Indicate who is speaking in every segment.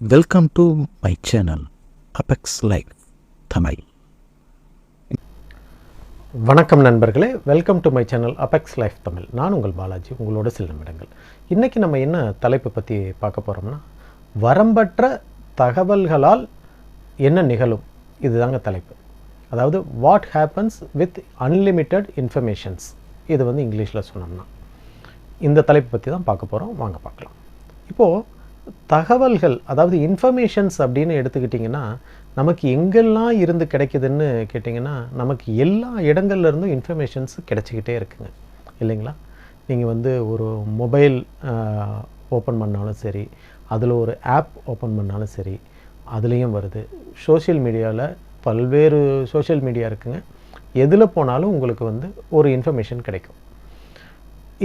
Speaker 1: Welcome to my channel apex life Tamil
Speaker 2: வணக்கம் நண்பர்களே welcome to my channel apex life Tamil நான் உங்கள் பாலாஜி உங்களோட சில நிமிடங்கள் இன்றைக்கி நம்ம என்ன தலைப்பை பற்றி பார்க்க போகிறோம்னா வரம்பற்ற தகவல்களால் என்ன நிகழும்? இதுதாங்க தலைப்பு. அதாவது what happens with unlimited informations இது வந்து இங்கிலீஷில் சொன்னோம்னா. இந்த தலைப்பை பற்றி தான் பார்க்க போகிறோம் வாங்க பார்க்கலாம். இப்போது தகவல்கள் அதாவது இன்ஃபர்மேஷன்ஸ் அப்படின்னு எடுத்துக்கிட்டிங்கன்னா நமக்கு எங்கெல்லாம் இருந்து கிடைக்குதுன்னு கேட்டிங்கன்னா நமக்கு எல்லா இடங்கள்லேருந்தும் இன்ஃபர்மேஷன்ஸ் கிடச்சிக்கிட்டே இருக்குங்க. இல்லைங்களா? நீங்கள் வந்து ஒரு மொபைல் ஓப்பன் பண்ணாலும் சரி அதில் ஒரு ஆப் ஓப்பன் பண்ணாலும் சரி அதுலேயும் வருது. சோஷியல் மீடியாவில் பல்வேறு சோஷியல் மீடியா இருக்குங்க. எதில் போனாலும் உங்களுக்கு வந்து ஒரு இன்ஃபர்மேஷன் கிடைக்கும்.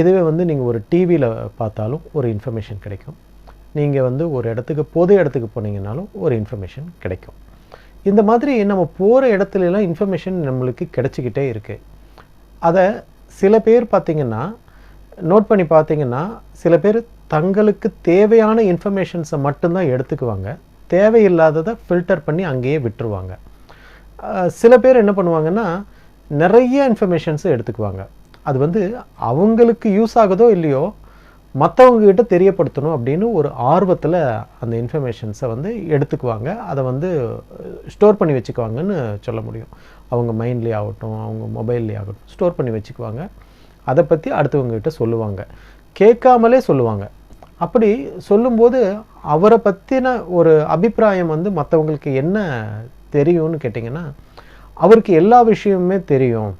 Speaker 2: இதுவே வந்து நீங்கள் ஒரு டிவியில் பார்த்தாலும் ஒரு இன்ஃபர்மேஷன் கிடைக்கும். நீங்கள் வந்து ஒரு இடத்துக்கு பொது இடத்துக்கு போனீங்கன்னாலும் ஒரு இன்ஃபர்மேஷன் கிடைக்கும். இந்த மாதிரி நம்ம போகிற இடத்துலலாம் இன்ஃபர்மேஷன் நம்மளுக்கு கிடைச்சிக்கிட்டே இருக்குது அதை சில பேர் பார்த்திங்கன்னா நோட் பண்ணி பார்த்தீங்கன்னா சில பேர் தங்களுக்கு தேவையான இன்ஃபர்மேஷன்ஸை மட்டும்தான் எடுத்துக்குவாங்க. தேவையில்லாததை ஃபில்டர் பண்ணி அங்கேயே விட்டுருவாங்க. சில பேர் என்ன பண்ணுவாங்கன்னா நிறைய இன்ஃபர்மேஷன்ஸை எடுத்துக்குவாங்க. அது வந்து அவங்களுக்கு யூஸ் ஆகுதோ இல்லையோ மற்றவங்க கிட்ட தெரியப்படுத்தணும் அப்படின்னு ஒரு ஆர்வத்தில் அந்த இன்ஃபர்மேஷன்ஸை வந்து எடுத்துக்குவாங்க. அதை வந்து ஸ்டோர் பண்ணி வச்சுக்குவாங்கன்னு சொல்ல முடியும். அவங்க மைண்ட்லேயே ஆகட்டும் அவங்க மொபைல்லே ஆகட்டும் ஸ்டோர் பண்ணி வச்சுக்குவாங்க. அதை பற்றி அடுத்தவங்ககிட்ட சொல்லுவாங்க. கேட்காமலே சொல்லுவாங்க. அப்படி சொல்லும்போது அவரை பற்றின ஒரு அபிப்பிராயம் வந்து மற்றவங்களுக்கு என்ன தெரியும்னு கேட்டிங்கன்னா அவருக்கு எல்லா விஷயமுமே தெரியும்.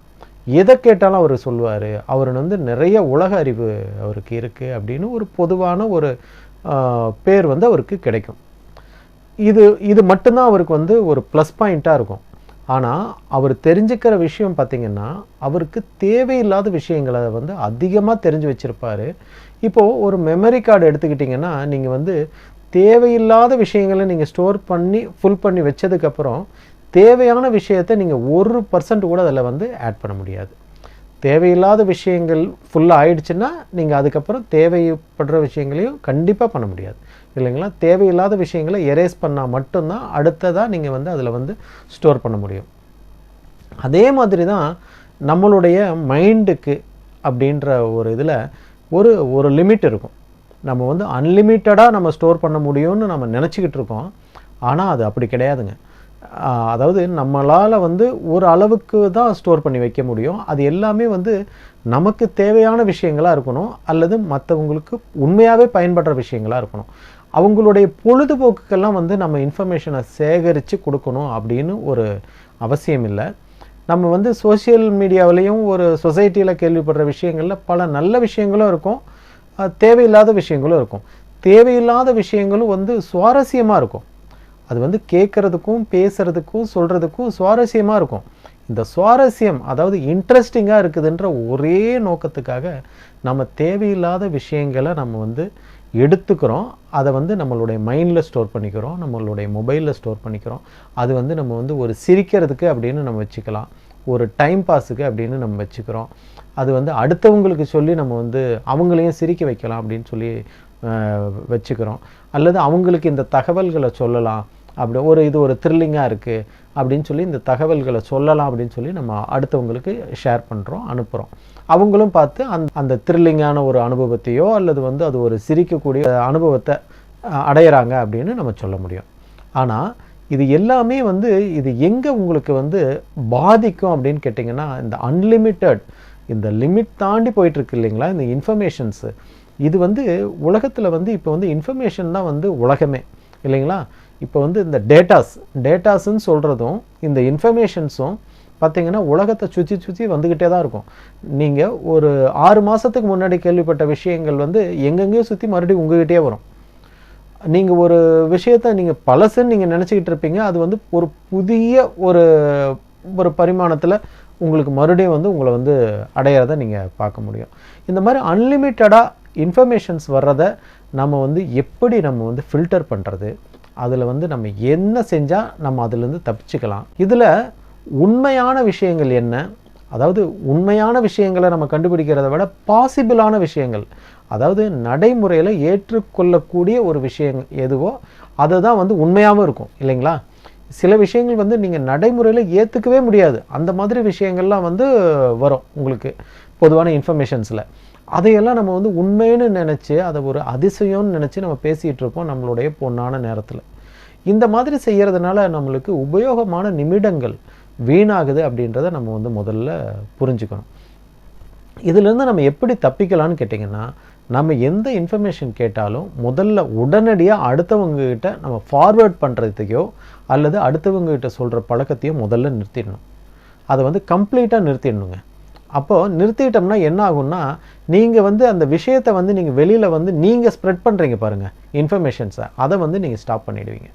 Speaker 2: எதை கேட்டாலும் அவர் சொல்லுவார் அவர் வந்து நிறைய உலக அறிவு அவருக்கு இருக்குது அப்படின்னு ஒரு பொதுவான ஒரு பேர் வந்து அவருக்கு கிடைக்கும். இது இது மட்டும்தான் அவருக்கு வந்து ஒரு ப்ளஸ் பாயிண்ட்டாக இருக்கும். ஆனால் அவர் தெரிஞ்சுக்கிற விஷயம் பார்த்திங்கன்னா அவருக்கு தேவையில்லாத விஷயங்களை வந்து அதிகமாக தெரிஞ்சு வச்சுருப்பார். இப்போது ஒரு மெமரி கார்டு எடுத்துக்கிட்டிங்கன்னா நீங்கள் வந்து தேவையில்லாத விஷயங்களை நீங்கள் ஸ்டோர் பண்ணி ஃபுல் பண்ணி வச்சதுக்கப்புறம் தேவையான விஷயத்தை நீங்கள் ஒரு பர்சன்ட் கூட அதில் வந்து ஆட் பண்ண முடியாது. தேவையில்லாத விஷயங்கள் ஃபுல்லாக ஆயிடுச்சுன்னா நீங்கள் அதுக்கப்புறம் தேவைப்படுற விஷயங்களையும் கண்டிப்பாக பண்ண முடியாது. இல்லைங்களா? தேவையில்லாத விஷயங்களை எரேஸ் பண்ணால் மட்டும்தான் அடுத்ததாக நீங்கள் வந்து அதில் வந்து ஸ்டோர் பண்ண முடியும். அதே மாதிரி தான் நம்மளுடைய மைண்டுக்கு அப்படின்ற ஒரு இதில் ஒரு ஒரு லிமிட் இருக்கும். நம்ம வந்து அன்லிமிட்டடாக நம்ம ஸ்டோர் பண்ண முடியும்னு நம்ம நினச்சிக்கிட்டு இருக்கோம். ஆனால் அது அப்படி கிடையாதுங்க. அதாவது நம்மளால் வந்து ஒரு அளவுக்கு தான் ஸ்டோர் பண்ணி வைக்க முடியும். அது எல்லாமே வந்து நமக்கு தேவையான விஷயங்களாக இருக்கணும். அல்லது மற்றவங்களுக்கு உண்மையாகவே பயன்படுற விஷயங்களாக இருக்கணும். அவங்களுடைய பொழுதுபோக்குக்கெல்லாம் வந்து நம்ம இன்ஃபர்மேஷனை சேகரித்து கொடுக்கணும் அப்படின்னு ஒரு அவசியம் இல்லை. நம்ம வந்து சோஷியல் மீடியாவிலையும் ஒரு சொசைட்டியில் கேள்விப்படுற விஷயங்களில் பல நல்ல விஷயங்களும் இருக்கும். தேவையில்லாத விஷயங்களும் இருக்கும். தேவையில்லாத விஷயங்களும் வந்து சுவாரஸ்யமாக இருக்கும். அது வந்து கேட்குறதுக்கும் பேசுகிறதுக்கும் சொல்கிறதுக்கும் சுவாரஸ்யமாக இருக்கும். இந்த சுவாரஸ்யம் அதாவது இன்ட்ரெஸ்டிங்காக இருக்குதுன்ற ஒரே நோக்கத்துக்காக நம்ம தேவையில்லாத விஷயங்களை நம்ம வந்து எடுத்துக்கிறோம். அதை வந்து நம்மளுடைய மைண்டில் ஸ்டோர் பண்ணிக்கிறோம். நம்மளுடைய மொபைலில் ஸ்டோர் பண்ணிக்கிறோம். அது வந்து நம்ம வந்து ஒரு சிரிக்கிறதுக்கு அப்படின்னு நம்ம வச்சுக்கலாம். ஒரு டைம் பாஸுக்கு அப்படின்னு நம்ம வச்சுக்கிறோம். அது வந்து அடுத்தவங்களுக்கு சொல்லி நம்ம வந்து அவங்களையும் சிரிக்க வைக்கலாம் அப்படின்னு சொல்லி வச்சுக்கிறோம். அல்லது அவங்களுக்கு இந்த தகவல்களை சொல்லலாம். அப்படி ஒரு இது ஒரு த்ரில்லிங்காக இருக்குது அப்படின்னு சொல்லி இந்த தகவல்களை சொல்லலாம் அப்படின்னு சொல்லி நம்ம அடுத்தவங்களுக்கு ஷேர் பண்ணுறோம் அனுப்புகிறோம் அவங்களும் பார்த்து அந்த அந்த த்ரில்லிங்கான ஒரு அனுபவத்தையோ அல்லது வந்து அது ஒரு சிரிக்கக்கூடிய அனுபவத்தை அடையிறாங்க அப்படின்னு நம்ம சொல்ல முடியும். ஆனால் இது எல்லாமே வந்து இது எங்கே உங்களுக்கு வந்து பாதிக்கும் அப்படின்னு கேட்டிங்கன்னா இந்த அன்லிமிட்டெட் இந்த லிமிட் தாண்டி போயிட்டுருக்கு இல்லைங்களா? இந்த இன்ஃபர்மேஷன்ஸு இது வந்து உலகத்தில் வந்து இப்போ வந்து இன்ஃபர்மேஷன் தான் வந்து உலகமே இல்லைங்களா? இப்போ வந்து இந்த டேட்டாஸ் டேட்டாஸ்ன்னு சொல்கிறதும் இந்த இன்ஃபர்மேஷன்ஸும் பார்த்தீங்கன்னா உலகத்தை சுற்றி சுற்றி வந்துக்கிட்டே தான் இருக்கும். நீங்கள் ஒரு ஆறு மாதத்துக்கு முன்னாடி கேள்விப்பட்ட விஷயங்கள் வந்து எங்கெங்கேயோ சுற்றி மறுபடியும் உங்ககிட்டே வரும். நீங்கள் ஒரு விஷயத்தை நீங்கள் பழசுன்னு நீங்கள் நினச்சிக்கிட்டு இருப்பீங்க அது வந்து ஒரு புதிய ஒரு ஒரு பரிமாணத்தில் உங்களுக்கு மறுபடியும் வந்து உங்களை வந்து அடையிறத நீங்கள் பார்க்க முடியும். இந்த மாதிரி அன்லிமிட்டடாக இன்ஃபர்மேஷன்ஸ் வர்றதை நம்ம வந்து எப்படி நம்ம வந்து ஃபில்டர் பண்ணுறது அதில் வந்து நம்ம என்ன செஞ்சால் நம்ம அதிலேருந்து தப்பிச்சுக்கலாம். இதில் உண்மையான விஷயங்கள் என்ன? அதாவது உண்மையான விஷயங்களை நம்ம கண்டுபிடிக்கிறத விட பாசிபிளான விஷயங்கள். அதாவது நடைமுறையில் ஏற்றுக்கொள்ளக்கூடிய ஒரு விஷயம் எதுவோ அதை தான் வந்து உண்மையாகவும் இருக்கும் இல்லைங்களா? சில விஷயங்கள் வந்து நீங்கள் நடைமுறையில் ஏற்றுக்கவே முடியாது. அந்த மாதிரி விஷயங்கள்லாம் வந்து வரும் உங்களுக்கு. பொதுவான இன்ஃபர்மேஷன்ஸில் அதையெல்லாம் நம்ம வந்து உண்மைன்னு நினச்சி அதை ஒரு அதிசயம்னு நினச்சி நம்ம பேசிகிட்டு இருப்போம் நம்மளுடைய பொண்ணான நேரத்தில். இந்த மாதிரி செய்கிறதுனால நம்மளுக்கு உபயோகமான நிமிடங்கள் வீணாகுது அப்படின்றத நம்ம வந்து முதல்ல புரிஞ்சுக்கணும். இதிலிருந்து நம்ம எப்படி தப்பிக்கலாம்னு கேட்டிங்கன்னா நம்ம எந்த இன்ஃபர்மேஷன் கேட்டாலும் முதல்ல உடனடியாக அடுத்தவங்ககிட்ட நம்ம ஃபார்வேர்ட் பண்ணுறதுக்கையோ அல்லது அடுத்தவங்ககிட்ட சொல்கிற பழக்கத்தையோ முதல்ல நிறுத்திடணும். அதை வந்து கம்ப்ளீட்டாக நிறுத்திடணுங்க. அப்போது நிறுத்திட்டோம்னா என்ன ஆகும்னா நீங்கள் வந்து அந்த விஷயத்தை வந்து நீங்கள் வெளியில் வந்து நீங்கள் ஸ்ப்ரெட் பண்ணுறீங்க பாருங்கள் இன்ஃபர்மேஷன்ஸை அதை வந்து நீங்கள் ஸ்டாப் பண்ணிடுவீங்க.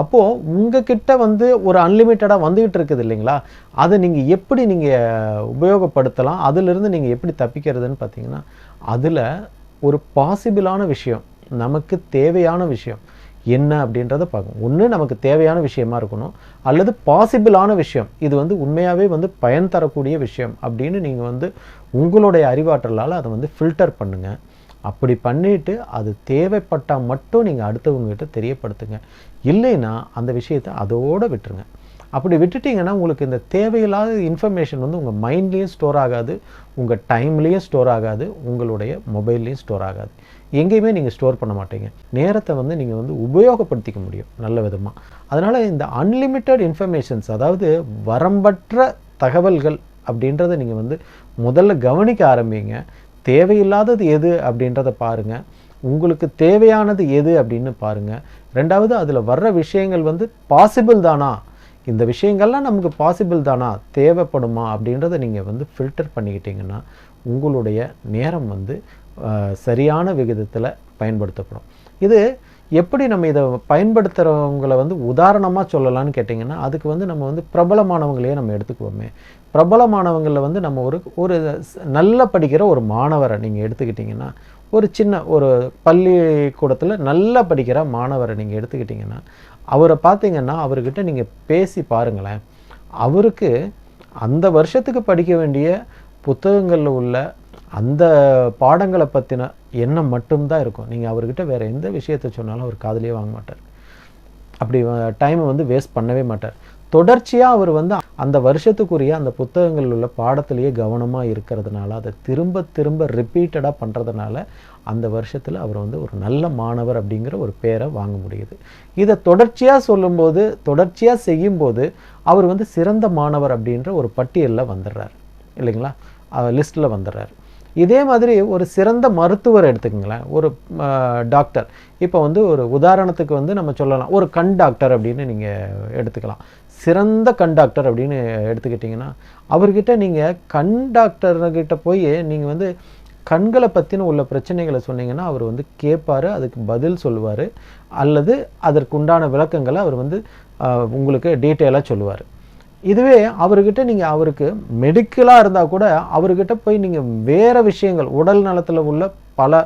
Speaker 2: அப்போது உங்ககிட்ட வந்து ஒரு அன்லிமிட்டடாக வந்துக்கிட்டு இருக்குது இல்லைங்களா? அதை நீங்கள் எப்படி நீங்கள் உபயோகப்படுத்தலாம்? அதிலிருந்து நீங்கள் எப்படி தப்பிக்கிறதுன்னு பார்த்தீங்கன்னா அதில் ஒரு பாசிபிளான விஷயம் நமக்கு தேவையான விஷயம் என்ன அப்படின்றத பார்க்கணும். ஒன்று நமக்கு தேவையான விஷயமா இருக்கணும். அல்லது பாசிபிளான விஷயம். இது வந்து உண்மையாகவே வந்து பயன் தரக்கூடிய விஷயம் அப்படின்னு நீங்கள் வந்து உங்களுடைய அறிவாற்றலால் அதை வந்து ஃபில்டர் பண்ணுங்கள் அப்படி பண்ணிவிட்டு அது தேவைப்பட்டால் மட்டும் நீங்கள் அடுத்தவங்ககிட்ட தெரியப்படுத்துங்க. இல்லைன்னா அந்த விஷயத்தை அதோடு விட்டுருங்க. அப்படி விட்டுட்டிங்கன்னா உங்களுக்கு இந்த தேவையில்லாத இன்ஃபர்மேஷன் வந்து உங்கள் மைண்ட்லேயும் ஸ்டோர் ஆகாது. உங்கள் டைம்லேயும் ஸ்டோர் ஆகாது. உங்களுடைய மொபைல்லையும் ஸ்டோர் ஆகாது. எங்கேயுமே நீங்கள் ஸ்டோர் பண்ண மாட்டீங்க. நேரத்தை வந்து நீங்கள் வந்து உபயோகப்படுத்திக்க முடியும் நல்ல விதமாக அதனால் இந்த அன்லிமிட்டெட் இன்ஃபர்மேஷன்ஸ் அதாவது வரம்பற்ற தகவல்கள் அப்படின்றத நீங்கள் வந்து முதல்ல கவனிக்க ஆரம்பிங்க. தேவையில்லாதது எது அப்படின்றத பாருங்கள் உங்களுக்கு தேவையானது எது அப்படின்னு பாருங்கள் ரெண்டாவது அதில் வர்ற விஷயங்கள் வந்து பாசிபிள் தானா? இந்த விஷயங்கள்லாம் நமக்கு பாசிபிள் தானா? தேவைப்படுமா அப்படின்றத நீங்கள் வந்து ஃபில்டர் பண்ணிக்கிட்டீங்கன்னா உங்களுடைய நேரம் வந்து சரியான விகிதத்தில் பயன்படுத்தப்படும். இது எப்படி நம்ம இதை பயன்படுத்துகிறவங்களை வந்து உதாரணமாக சொல்லலான்னு கேட்டிங்கன்னா அதுக்கு வந்து நம்ம வந்து பிரபலமானவங்களையே நம்ம எடுத்துக்குவோமே. பிரபலமானவங்களில் வந்து நம்ம ஒரு ஒரு நல்ல படிக்கிற ஒரு மாணவரை நீங்கள் எடுத்துக்கிட்டிங்கன்னா ஒரு சின்ன ஒரு பள்ளிக்கூடத்தில் நல்லா படிக்கிற மாணவரை நீங்கள் எடுத்துக்கிட்டிங்கன்னா அவரை பார்த்தீங்கன்னா அவர்கிட்ட நீங்கள் பேசி பாருங்களேன். அவருக்கு அந்த வருஷத்துக்கு படிக்க வேண்டிய புத்தகங்களில் உள்ள அந்த பாடங்களை பற்றின எண்ணம் மட்டும்தான் இருக்கும். நீங்கள் அவர்கிட்ட வேறு எந்த விஷயத்த சொன்னாலும் அவர் காதலியே வாங்க மாட்டார். அப்படி டைமை வந்து வேஸ்ட் பண்ணவே மாட்டார். தொடர்ச்சியாக அவர் வந்து அந்த வருஷத்துக்குரிய அந்த புத்தகங்களில் உள்ள பாடத்திலேயே கவனமாக இருக்கிறதுனால அதை திரும்ப திரும்ப ரிப்பீட்டடாக பண்ணுறதுனால அந்த வருஷத்தில் அவர் வந்து ஒரு நல்ல மாணவர் அப்படிங்கிற ஒரு பேரை வாங்க முடியுது. இதை தொடர்ச்சியாக சொல்லும்போது தொடர்ச்சியாக செய்யும்போது அவர் வந்து சிறந்த மாணவர் அப்படின்ற ஒரு பட்டியலில் வந்துடுறார். இல்லைங்களா? லிஸ்ட்டில் வந்துடுறாரு. இதே மாதிரி ஒரு சிறந்த மருத்துவர் எடுத்துக்கங்களேன். ஒரு டாக்டர். இப்போ வந்து ஒரு உதாரணத்துக்கு வந்து நம்ம சொல்லலாம். ஒரு கண் டாக்டர் அப்படின்னு நீங்கள் எடுத்துக்கலாம். சிறந்த கண் டாக்டர் அப்படின்னு எடுத்துக்கிட்டிங்கன்னா அவர்கிட்ட நீங்கள் கண் டாக்டர்கிட்ட போய் நீங்கள் வந்து கண்களை பற்றின உள்ள பிரச்சனைகளை சொன்னீங்கன்னா அவர் வந்து கேட்பார் அதுக்கு பதில் சொல்லுவார். அல்லது அதற்குண்டான விளக்கங்களை அவர் வந்து உங்களுக்கு டீட்டெயிலாக சொல்லுவார். இதுவே அவர்கிட்ட நீங்கள் அவருக்கு மெடிக்கலாக இருந்தால் கூட அவர்கிட்ட போய் நீங்கள் வேறு விஷயங்கள் உடல் நலத்தில் உள்ள பல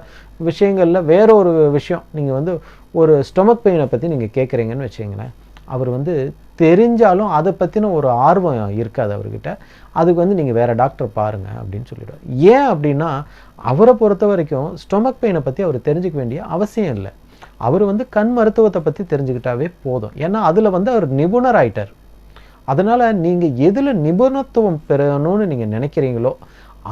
Speaker 2: விஷயங்களில் வேற ஒரு விஷயம் நீங்கள் வந்து ஒரு ஸ்டொமக் பெயினை பற்றி நீங்கள் கேட்குறீங்கன்னு வச்சுங்களேன் அவர் வந்து தெரிஞ்சாலும் அதை பற்றின ஒரு ஆர்வம் இருக்காது அவர்கிட்ட. அதுக்கு வந்து நீங்கள் வேறு டாக்டர் பாருங்கள் அப்படின்னு சொல்லிவிடுவார் ஏன் அப்படின்னா அவரை பொறுத்த வரைக்கும் ஸ்டொமக் பெயினை பற்றி அவர் தெரிஞ்சுக்க வேண்டிய அவசியம் இல்லை. அவர் வந்து கண் மருத்துவத்தை பற்றி தெரிஞ்சுக்கிட்டாவே போதும். ஏன்னா அதில் வந்து அவர் நிபுணர் ஆயிட்டார் அதனால் நீங்கள் எதில் நிபுணத்துவம் பெறணும்னு நீங்கள் நினைக்கிறீங்களோ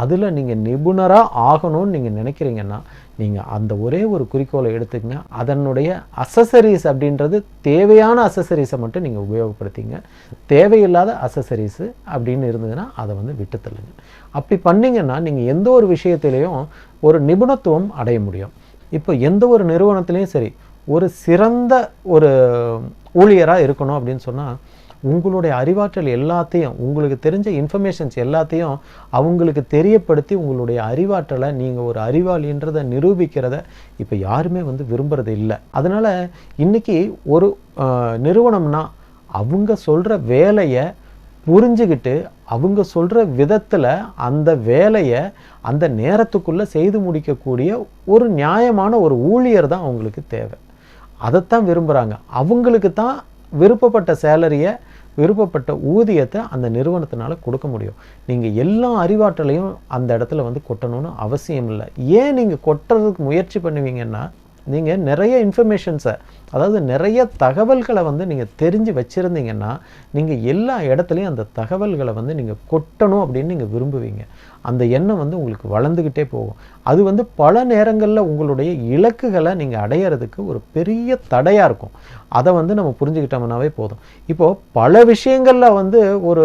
Speaker 2: அதில் நீங்கள் நிபுணராக ஆகணும்னு நீங்கள் நினைக்கிறீங்கன்னா நீங்கள் அந்த ஒரே ஒரு குறிக்கோளை எடுத்துக்கங்க. அதனுடைய அசசரிஸ் அப்படின்றது தேவையான அசசரிஸை மட்டும் நீங்கள் உபயோகப்படுத்திங்க. தேவையில்லாத அசசரிஸு அப்படின்னு இருந்ததுன்னா அதை வந்து விட்டு தள்ளுங்க. அப்படி பண்ணிங்கன்னா நீங்கள் எந்த ஒரு விஷயத்திலையும் ஒரு நிபுணத்துவம் அடைய முடியும். இப்போ எந்த ஒரு நிறுவனத்திலையும் சரி ஒரு சிறந்த ஒரு ஊழியராக இருக்கணும் அப்படின்னு சொன்னால் உங்களுடைய அறிவாற்றல் எல்லாத்தையும் உங்களுக்கு தெரிஞ்ச இன்ஃபர்மேஷன்ஸ் எல்லாத்தையும் அவங்களுக்கு தெரியப்படுத்தி உங்களுடைய அறிவாற்றலை நீங்கள் ஒரு அறிவாளின்றதை நிரூபிக்கிறத இப்போ யாருமே வந்து விரும்புறது இல்லை. அதனால் இன்றைக்கி ஒரு நிறுவனம்னா அவங்க சொல்கிற வேலையை புரிஞ்சுக்கிட்டு அவங்க சொல்கிற விதத்தில் அந்த வேலையை அந்த நேரத்துக்குள்ளே செய்து முடிக்கக்கூடிய ஒரு நியாயமான ஒரு ஊழியர் தான் அவங்களுக்கு தேவை. அதைத்தான் விரும்புகிறாங்க அவங்களுக்கு தான் விருப்பப்பட்ட சேலரியை விருப்பப்பட்ட ஊதியத்தை அந்த நிறுவனத்தினால கொடுக்க முடியும். நீங்கள் எல்லா அறிவாற்றலையும் அந்த இடத்துல வந்து கொட்டணும்னு அவசியம் இல்லை. ஏன் நீங்கள் கொட்டுறதுக்கு முயற்சி பண்ணுவீங்கன்னா நீங்கள் நிறைய இன்ஃபர்மேஷன்ஸை அதாவது நிறைய தகவல்களை வந்து நீங்கள் தெரிஞ்சு வச்சுருந்தீங்கன்னா நீங்கள் எல்லா இடத்துலையும் அந்த தகவல்களை வந்து நீங்கள் கொட்டணும் அப்படின்னு நீங்கள் விரும்புவீங்க. அந்த எண்ணம் வந்து உங்களுக்கு வளர்ந்துக்கிட்டே போகும். அது வந்து பல நேரங்களில் உங்களுடைய இலக்குகளை நீங்கள் அடையிறதுக்கு ஒரு பெரிய தடையாக இருக்கும். அதை வந்து நம்ம புரிஞ்சுக்கிட்டோம்னாவே போதும். இப்போது பல விஷயங்களில் வந்து ஒரு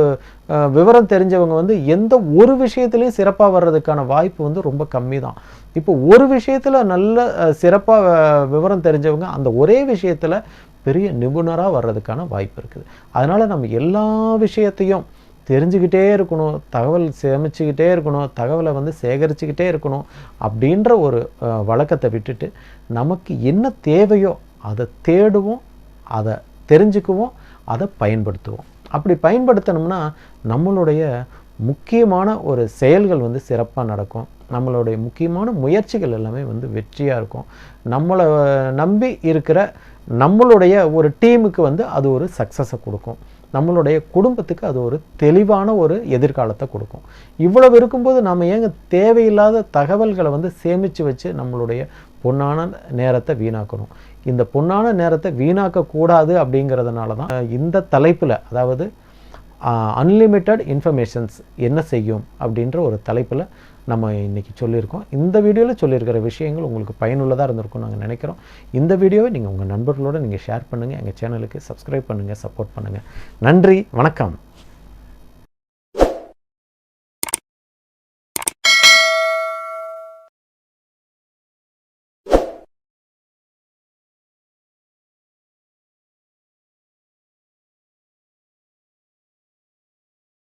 Speaker 2: விவரம் தெரிஞ்சவங்க வந்து எந்த ஒரு விஷயத்துலையும் சிறப்பாக வர்றதுக்கான வாய்ப்பு வந்து ரொம்ப கம்மி தான் இப்போ ஒரு விஷயத்தில் நல்ல சிறப்பாக விவரம் தெரிஞ்சவங்க அந்த ஒரே விஷயத்தில் பெரிய நிபுணராக வர்றதுக்கான வாய்ப்பு இருக்குது. அதனால் நம்ம எல்லா விஷயத்தையும் தெரிஞ்சுக்கிட்டே இருக்கணும் தகவல் சேமிச்சுக்கிட்டே இருக்கணும் தகவலை வந்து சேகரிச்சுக்கிட்டே இருக்கணும் அப்படின்ற ஒரு வழக்கத்தை விட்டுட்டு நமக்கு என்ன தேவையோ அதை தேடுவோம் அதை தெரிஞ்சுக்குவோம் அதை பயன்படுத்துவோம். அப்படி பயன்படுத்தணும்னா நம்மளுடைய முக்கியமான ஒரு செயல்கள் வந்து சிறப்பாக நடக்கும். நம்மளுடைய முக்கியமான முயற்சிகள் எல்லாமே வந்து வெற்றியாக இருக்கும். நம்மளை நம்பி இருக்கிற நம்மளுடைய ஒரு டீமுக்கு வந்து அது ஒரு சக்ஸஸை கொடுக்கும். நம்மளுடைய குடும்பத்துக்கு அது ஒரு தெளிவான ஒரு எதிர்காலத்தை கொடுக்கும். இவ்வளவு இருக்கும்போது நம்ம ஏங்க தேவையில்லாத தகவல்களை வந்து சேமித்து வச்சு நம்மளுடைய பொன்னான நேரத்தை வீணாக்கணும். இந்த பொன்னான நேரத்தை வீணாக்கக்கூடாது அப்படிங்கிறதுனால தான் இந்த தலைப்பில் அதாவது அன்லிமிட்டெட் இன்ஃபர்மேஷன்ஸ் என்ன செய்யும் அப்படின்ற ஒரு தலைப்பில் நம்ம இன்றைக்கி சொல்லியிருக்கோம். இந்த வீடியோவில் சொல்லியிருக்கிற விஷயங்கள் உங்களுக்கு பயனுள்ளதாக இருந்திருக்கும் நாங்கள் நினைக்கிறோம். இந்த வீடியோவை நீங்கள் உங்கள் நண்பர்களோடு நீங்கள் ஷேர் பண்ணுங்கள் எங்கள் சேனலுக்கு சப்ஸ்கிரைப் பண்ணுங்கள் சப்போர்ட் பண்ணுங்கள் நன்றி வணக்கம்.